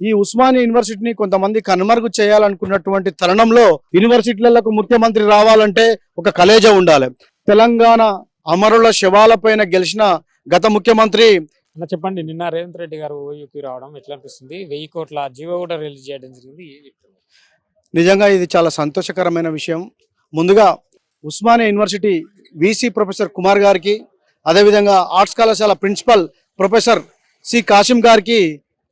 ఈ ఉస్మానియా యూనివర్సిటీని కొంతమంది కనుమరుగు చేయాలనుకున్నటువంటి తరుణంలో యూనివర్సిటీలకు ముఖ్యమంత్రి రావాలంటే ఒక కలేజ ఉండాలి. తెలంగాణ అమరుల శవాలపైన గెలిచిన గత ముఖ్యమంత్రి అన్న చెప్పండి నిన్న రేవంత్ రెడ్డి గారు ఓయూపీ రావడం ఎట్లా అనిపిస్తుంది? వెయ్యి కోట్ల జీవో కూడా రిలీజ్ చేయడం జరిగింది? నిజంగా ఇది చాలా సంతోషకరమైన విషయం. ముందుగా Osmania university VC professor Kumar garu అదేవిధంగా ఆర్ట్స్ కళాశాల ప్రిన్సిపల్ ప్రొఫెసర్ సి కాసిం గారికి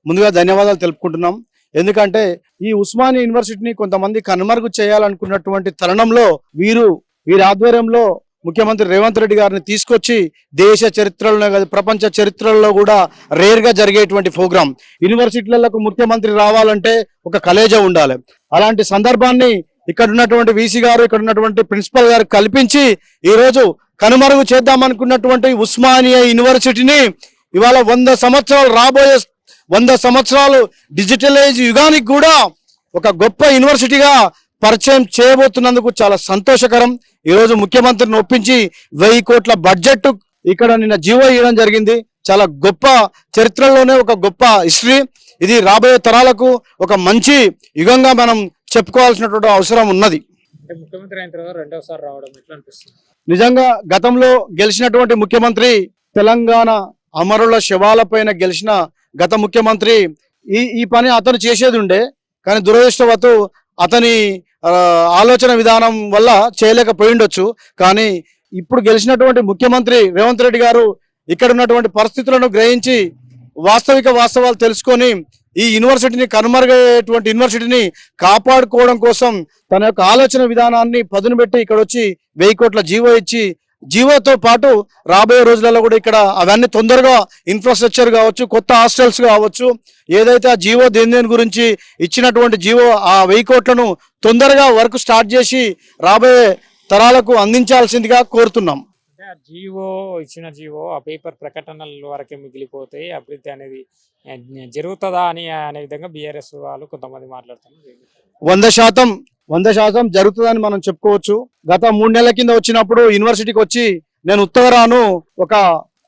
ముందుగా ధన్యవాదాలు తెలుపుకుంటున్నాం. ఎందుకంటే ఈ ఉస్మానియా యూనివర్సిటీని కొంతమంది కనుమరుగు చేయాలనుకున్నటువంటి తరుణంలో వీరు వీరి ఆధ్వర్యంలో ముఖ్యమంత్రి రేవంత్ రెడ్డి గారిని తీసుకొచ్చి దేశ చరిత్రలోనే కాదు ప్రపంచ చరిత్రలో కూడా రేర్గా జరిగేటువంటి ప్రోగ్రాం. యూనివర్సిటీలకు ముఖ్యమంత్రి రావాలంటే ఒక కలేజ ఉండాలి. అలాంటి సందర్భాన్ని ఇక్కడ ఉన్నటువంటి వీసీ గారు ఇక్కడ ఉన్నటువంటి ప్రిన్సిపల్ గారు కల్పించి ఈరోజు కనుమరుగు చేద్దామనుకున్నటువంటి ఉస్మానియా యూనివర్సిటీని ఇవాళ వంద సంవత్సరాలు రాబోయే వంద సంవత్సరాలు డిజిటలైజ్ యుగానికి కూడా ఒక గొప్ప యూనివర్సిటీగా పరిచయం చేయబోతున్నందుకు చాలా సంతోషకరం. ఈ రోజు ముఖ్యమంత్రిని ఒప్పించి వెయ్యి కోట్ల బడ్జెట్ ఇక్కడ నిన్న జీవో ఇవ్వడం జరిగింది. చాలా గొప్ప చరిత్రలోనే ఒక గొప్ప హిస్టరీ. ఇది రాబోయే తరాలకు ఒక మంచి యుగంగా మనం చెప్పుకోవాల్సినటువంటి అవసరం ఉన్నది. అంటే ముఖ్యమంత్రి అయిన తర్వాత రెండోసారి రావడం ఎట్లా అనిపిస్తుంది? నిజంగా గతంలో గెలిచినటువంటి ముఖ్యమంత్రి తెలంగాణ అమరుల శవాలపైన గెలిచిన గత ముఖ్యమంత్రి ఈ ఈ పని అతను చేసేది ఉండే కానీ దురదృష్టవత్తు అతని ఆలోచన విధానం వల్ల చేయలేకపోయిండొచ్చు. కానీ ఇప్పుడు గెలిచినటువంటి ముఖ్యమంత్రి రేవంత్ రెడ్డి గారు ఇక్కడ ఉన్నటువంటి పరిస్థితులను గ్రహించి వాస్తవిక వాస్తవాలు తెలుసుకొని ఈ యూనివర్సిటీని కనుమరుగయ్యేటువంటి యూనివర్సిటీని కాపాడుకోవడం కోసం తన యొక్క ఆలోచన విధానాన్ని పదును పెట్టి ఇక్కడ వచ్చి వెయ్యి కోట్ల జీవో ఇచ్చి జీవోతో పాటు రాబోయే రోజులలో కూడా ఇక్కడ అవన్నీ తొందరగా ఇన్ఫ్రాస్ట్రక్చర్ కావచ్చు కొత్త హాస్టల్స్ కావచ్చు ఏదైతే ఆ జీవో దేని దేని గురించి ఇచ్చినటువంటి జీవో ఆ వెయ్యి కోట్లను తొందరగా వర్క్ స్టార్ట్ చేసి రాబోయే తరాలకు అందించాల్సిందిగా కోరుతున్నాం. అంటే ఆ జీవో ఇచ్చిన జీవో ఆ పేపర్ ప్రకటనల వరకే మిగిలిపోతాయి అభివృద్ధి అనేది జరుగుతుందా అని అనే విధంగా బీఆర్ఎస్ వాళ్ళు కొంతమంది మాట్లాడుతున్నారు. వంద శాతం వంద శాతం జరుగుతుందని మనం చెప్పుకోవచ్చు. గత మూడు నెలల కింద వచ్చినప్పుడు యూనివర్సిటీకి వచ్చి నేను ఉత్తరాను ఒక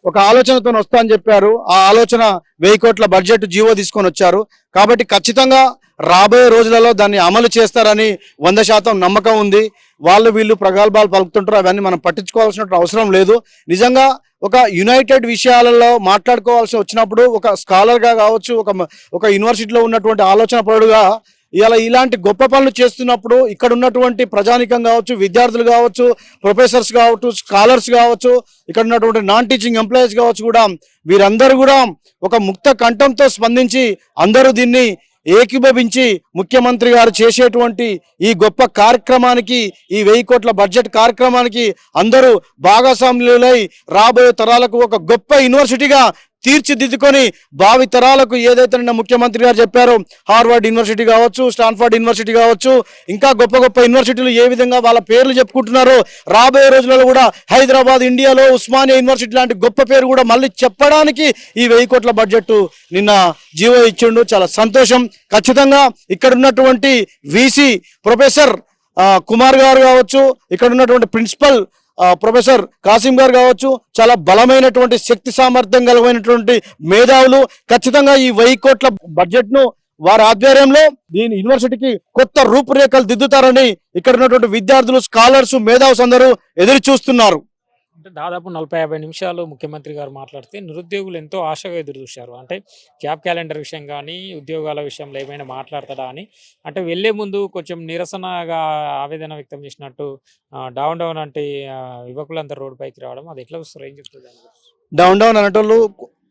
ఒక ఆలోచనతో వస్తా అని చెప్పారు. ఆ ఆలోచన వెయ్యి కోట్ల బడ్జెట్ జీవో తీసుకొని వచ్చారు. కాబట్టి ఖచ్చితంగా రాబోయే రోజులలో దాన్ని అమలు చేస్తారని వంద శాతం నమ్మకం ఉంది. వాళ్ళు వీళ్ళు ప్రగల్భాలు పలుకుతుంటారు. అవన్నీ మనం పట్టించుకోవాల్సిన అవసరం లేదు. నిజంగా ఒక యునైటెడ్ విషయాలలో మాట్లాడుకోవాల్సి వచ్చినప్పుడు ఒక స్కాలర్గా కావచ్చు ఒక ఒక యూనివర్సిటీలో ఉన్నటువంటి ఆలోచన పరుడుగా ఇలా ఇలాంటి గొప్ప పనులు చేస్తున్నప్పుడు ఇక్కడ ఉన్నటువంటి ప్రజానికం కావచ్చు విద్యార్థులు కావచ్చు ప్రొఫెసర్స్ కావచ్చు స్కాలర్స్ కావచ్చు ఇక్కడ ఉన్నటువంటి నాన్ టీచింగ్ ఎంప్లాయీస్ కావచ్చు కూడా వీరందరూ కూడా ఒక ముక్త కంఠంతో స్పందించి అందరూ దీన్ని ఏకీభవించి ముఖ్యమంత్రి గారు చేసేటువంటి ఈ గొప్ప కార్యక్రమానికి ఈ వెయ్యి కోట్ల బడ్జెట్ కార్యక్రమానికి అందరూ భాగస్వాములై రాబోయే తరాలకు ఒక గొప్ప యూనివర్సిటీగా తీర్చిదిద్దుకొని భావి తరాలకు ఏదైతే నిన్న ముఖ్యమంత్రి గారు చెప్పారో హార్వర్డ్ యూనివర్సిటీ కావచ్చు స్టాన్ఫర్డ్ యూనివర్సిటీ కావచ్చు ఇంకా గొప్ప గొప్ప యూనివర్సిటీలు ఏ విధంగా వాళ్ళ పేర్లు చెప్పుకుంటున్నారో రాబోయే రోజులలో కూడా హైదరాబాద్ ఇండియాలో ఉస్మానియా యూనివర్సిటీ లాంటి గొప్ప పేరు కూడా మళ్ళీ చెప్పడానికి ఈ వెయ్యి కోట్ల బడ్జెట్ నిన్న జీవో ఇచ్చిండు. చాలా సంతోషం. ఖచ్చితంగా ఇక్కడ ఉన్నటువంటి వీసీ ప్రొఫెసర్ కుమార్ గారు కావచ్చు ఇక్కడ ఉన్నటువంటి ప్రిన్సిపల్ ప్రొఫెసర్ కాసిం గారు కావచ్చు చాలా బలమైనటువంటి శక్తి సామర్థ్యం కలిగినటువంటి మేధావులు ఖచ్చితంగా ఈ వెయ్యి కోట్ల బడ్జెట్ను వారి ఆధ్వర్యంలో దీని యూనివర్సిటీకి కొత్త రూపురేఖలు దిద్దుతారని ఇక్కడ ఉన్నటువంటి విద్యార్థులు స్కాలర్స్ మేధావులు అందరూ ఎదురు చూస్తున్నారు అంటే దాదాపు నలభై యాభై నిమిషాలు ముఖ్యమంత్రి గారు మాట్లాడితే నిరుద్యోగులు ఎంతో ఆశగా ఎదురు చూశారు. అంటే జాబ్ క్యాలెండర్ విషయం కానీ ఉద్యోగాల విషయంలో ఏమైనా మాట్లాడతాడా అని. అంటే వెళ్ళే ముందు కొంచెం నిరసనగా ఆవేదన వ్యక్తం చేసినట్టు డౌన్ డౌన్ అంటే యువకులందరూ రోడ్డు పైకి రావడం అది ఎట్లా వస్తారు ఏం చెప్తుంది డౌన్ డౌన్ అనేటోళ్ళు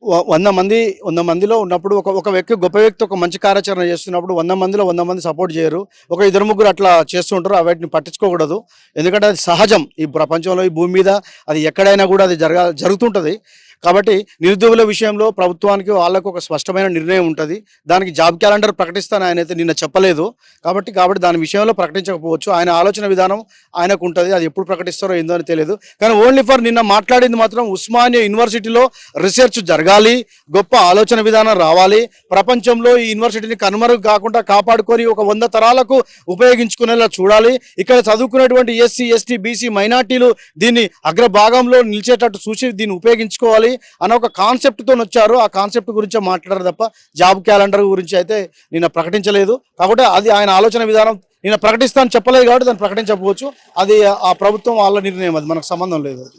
వంద మంది వంద మందిలో ఉన్నప్పుడు ఒక ఒక వ్యక్తి గొప్ప వ్యక్తి ఒక మంచి కార్యాచరణ చేస్తున్నప్పుడు వంద మందిలో వంద మంది సపోర్ట్ చేయరు. ఒక ఇద్దరు ముగ్గురు అట్లా చేస్తుంటారు ఆ వాటిని పట్టించుకోకూడదు. ఎందుకంటే అది సహజం. ఈ ప్రపంచంలో ఈ భూమి మీద అది ఎక్కడైనా కూడా అది జరగా జరుగుతుంటుంది. కాబట్టి నిరుద్యోగుల విషయంలో ప్రభుత్వానికి వాళ్ళకు ఒక స్పష్టమైన నిర్ణయం ఉంటుంది. దానికి జాబ్ క్యాలెండర్ ప్రకటిస్తాను ఆయన అయితే నిన్న చెప్పలేదు. కాబట్టి కాబట్టి దాని విషయంలో ప్రకటించకపోవచ్చు. ఆయన ఆలోచన విధానం ఆయనకు ఉంటుంది. అది ఎప్పుడు ప్రకటిస్తారో ఏందో అని తెలియదు. కానీ ఓన్లీ ఫర్ నిన్న మాట్లాడింది మాత్రం ఉస్మానియా యూనివర్సిటీలో రీసెర్చ్ జరగాలి గొప్ప ఆలోచన విధానం రావాలి. ప్రపంచంలో ఈ యూనివర్సిటీని కనుమరుగు కాకుండా కాపాడుకొని ఒక వంద తరాలకు ఉపయోగించుకునేలా చూడాలి. ఇక్కడ చదువుకునేటువంటి ఎస్సీ ఎస్టీ బీసీ మైనార్టీలు దీన్ని అగ్రభాగంలో నిలిచేటట్టు చూసి దీన్ని ఉపయోగించుకోవాలి. ఉండాలి అన్న ఒక కాన్సెప్ట్తో వచ్చారు. ఆ కాన్సెప్ట్ గురించే మాట్లాడారు తప్ప జాబ్ క్యాలెండర్ గురించి అయితే నిన్న ప్రకటించలేదు. కాబట్టి అది ఆయన ఆలోచన విధానం నిన్న ప్రకటిస్తాను చెప్పలేదు కాబట్టి దాన్ని ప్రకటించకపోవచ్చు. అది ఆ ప్రభుత్వం వాళ్ళ నిర్ణయం అది. మనకు సంబంధం లేదు అది.